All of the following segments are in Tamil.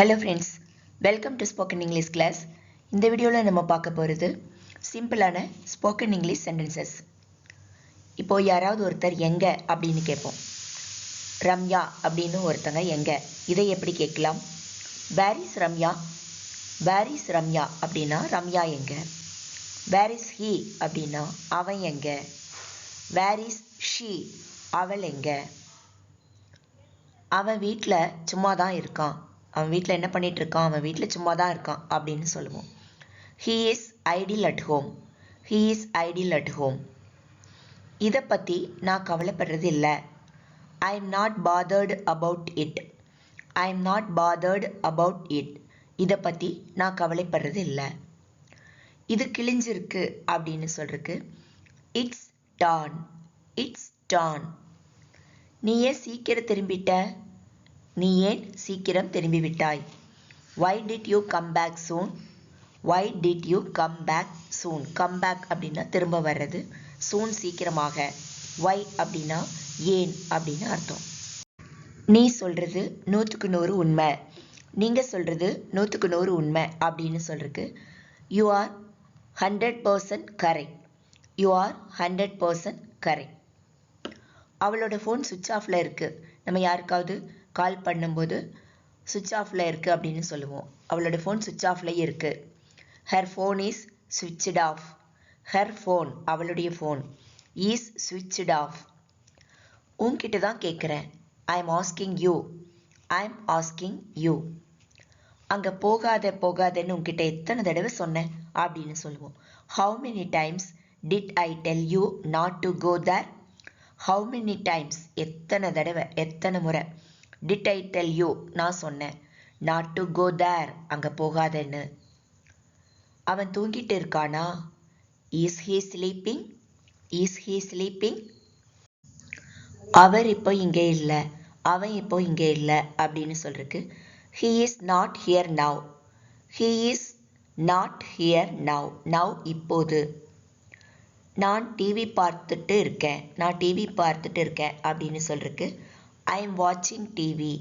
Hello friends welcome to spoken English class இந்த வீடியோவில் நம்ம பார்க்க போகிறது சிம்பிளான ஸ்போக்கன் இங்கிலீஷ் சென்டென்சஸ் இப்போது யாராவது ஒருத்தர் எங்கே அப்படின்னு கேட்போம். ரம்யா அப்படின்னு ஒருத்தங்க எங்கே இதை எப்படி கேட்கலாம்? வேரிஸ் ரம்யா? வேரிஸ் ரம்யா அப்படின்னா ரம்யா எங்கே? வேரிஸ் இஸ் ஹீ அப்படின்னா அவன் எங்கே? வேர் இஸ் ஷீ அவள் எங்கே? அவன் வீட்டில் சும்மா தான் இருக்கான். அவன் வீட்டில் என்ன பண்ணிட்டு இருக்கான் அவன் வீட்டில் சும்மா தான் இருக்கான் அப்படின்னு சொல்லுவோம். He is idle at home he is idle at home இதை பற்றி நான் கவலைப்படுறது இல்லை. I am not bothered about it I am not bothered about it இதை பற்றி நான் கவலைப்படுறது இல்லை. இது கிழிஞ்சிருக்கு அப்படின்னு சொல்கிறதுக்கு இட்ஸ் டான் இட்ஸ் டான் நீ ஏன் சீக்கிரம் திரும்பிட்ட. நீ ஏன் சீக்கிரம் திரும்பி விட்டாய் why did you come back soon why did you come back soon come back அப்படின்னா திரும்ப வர்றது. சூன் சீக்கிரமாக. வை அப்படின்னா ஏன் அப்படின்னு அர்த்தம். நீ சொல்கிறது நூற்றுக்கு நூறு உண்மை. நீங்கள் சொல்கிறது நூற்றுக்கு நூறு உண்மை அப்படின்னு சொல்கிறதுக்கு you are hundred percent correct you are hundred percent correct அவளோட ஃபோன் சுவிட்ச் ஆஃபில் இருக்குது நம்ம யாருக்காவது கால் பண்ணும்போது சுவிட்ச் ஆஃபில் இருக்குது அப்படின்னு சொல்லுவோம். அவளோட ஃபோன் சுவிட்ச் ஆஃப்லேயே இருக்குது her phone is switched off her phone அவளுடைய ஃபோன் இஸ் சுவிட்ச்டு ஆஃப் உன்கிட்ட தான் கேட்குறேன் I am asking you I am asking you அங்கே போகாத போகாதன்னு உங்ககிட்ட எத்தனை தடவை சொன்னேன் அப்படின்னு சொல்லுவோம். How many times did I tell you not to go there how many times எத்தனை தடவை? எத்தனை முறை? டிட் ஐ டெல் யூ நான் சொன்னேன். நாட் டு கோ தேர் அங்கே போகாதன்னு. அவன் தூங்கிட்டு இருக்கானா? Is he sleeping is he sleeping அவர் இப்போ இங்கே இல்லை. அவன் இப்போ இங்கே இல்லை அப்படின்னு சொல்றதுக்கு he is not here now he is not here now now இப்போது. நான் டிவி பார்த்துட்டு இருக்கேன். நான் டிவி பார்த்துட்டு இருக்கேன் அப்படின்னு சொல்றதுக்கு ஐ எம் வாட்சிங் டிவி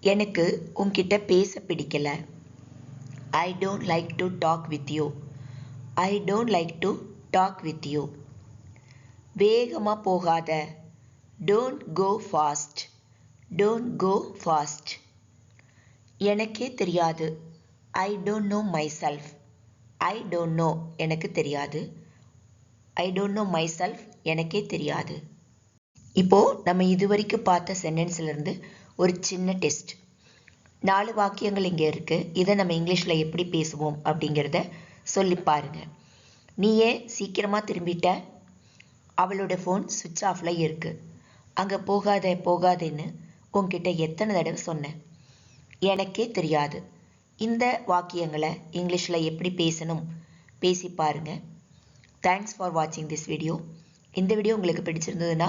எனக்கு உன்கிட்ட பேச பிடிக்கல. I don't like to talk with you I don't like to talk with you வேகமாக போகாத. Don't go fast don't go fast எனக்கே தெரியாது. I don't know myself I don't know எனக்கு தெரியாது. I don't know myself எனக்கே தெரியாது. இப்போது நம்ம இதுவரைக்கும் பார்த்த சென்டென்ஸ்லேருந்து ஒரு சின்ன டெஸ்ட் நாலு வாக்கியங்கள் இங்கே இருக்குது இதை நம்ம இங்கிலீஷில் எப்படி பேசுவோம் அப்படிங்கிறத சொல்லி பாருங்க. நீயே சீக்கிரமாக திரும்பிட்ட? அவளோட ஃபோன் சுவிட்ச் ஆஃபில் இருக்குது அங்கே போகாத போகாதேன்னு உங்ககிட்ட எத்தனை தடவை சொன்னேன்? எனக்கே தெரியாது. இந்த வாக்கியங்களை இங்கிலீஷில் எப்படி பேசணும்? பேசி பாருங்க. தேங்க்ஸ் ஃபார் வாட்சிங் திஸ் வீடியோ இந்த வீடியோ உங்களுக்கு பிடிச்சிருந்ததுன்னா